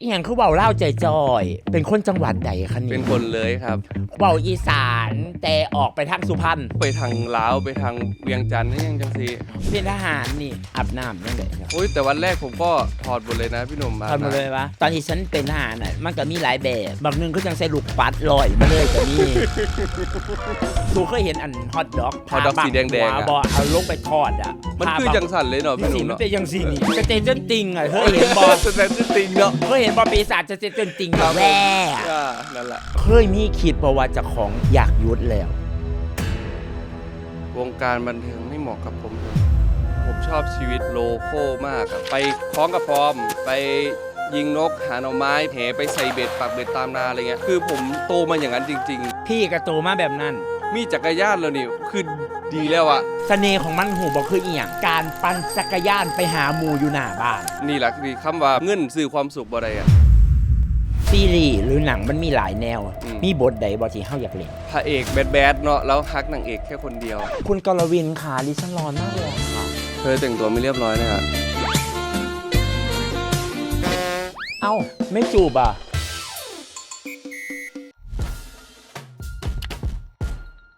อีหยังคือเบาเล่าวใจจอย เป็นคนจังหวัดใดคะนี่เป็นคนเลยครับเบาอีสานแต่ออกไปทางสุพรรณไปทางลาวไปทางเวียงจันทร์นี่ยังจังซีเป็นทหารนี่อาบน้ำนั่นแหละครับโอ้ยแต่วันแรกผมก็ถอดหมดเลยนะพี่หนุ่มอาบทำมาน้ำเลยวะตอนที่ฉันเป็นทหารน่ะมันก็มีหลายแบบ บางนึงก็ยังใส่ลูกปัดลอยมาเลยก็มีสูเคยเห็นอันฮอตด็อกฮอตดอกสีแดงๆอะ บอเอาลงไปทอดอะมันคือจังสันเลยเนาะพี่หสีนุ่มมันเนาะเป็นยังสีนี่กระเจนจนติงอะเคยเห็นบอสแตนด์ติงเนาะ เคยเห็นบอปีศาจจะเจนจนติงแบบแว่อ่านั่นแหละ เคยมีคิดประวัติจากของอยากยุดแล้ว วงการบันเทิงไม่เหมาะกับผมเลยผมชอบชีวิตโลโก้มากอะไปคล้องกับฟอร์มไปยิงนกหาหน่อไม้แหไปใส่เบ็ดปักเบ็ดตามนาอะไรเงี้ย คือผมโตมาอย่างนั้นจริงพี่กระโตมาแบบนั้นๆ มีจักรยานแล้วนี่คือดีแล้วอะเสน่ห์ของมันหูบอกคืออีหยังการปั่นจักรยานไปหาหมูอยู่หน้าบ้าน นี่แหละคือคำว่าเงินซื้อความสุขบ่ได้อะซีรีส์หรือหนังมันมีหลายแนวอืมมีบทใดบทที่เฮาอยากเล่นพระเอกแบดๆเนาะแล้วฮักนางเอกแค่คนเดียว คุณกรวินค่ะลิชันรอนมากเลยค่ะเธอแต่งตัวไม่เรียบร้อยนะครับเอ้าไม่จูบอะ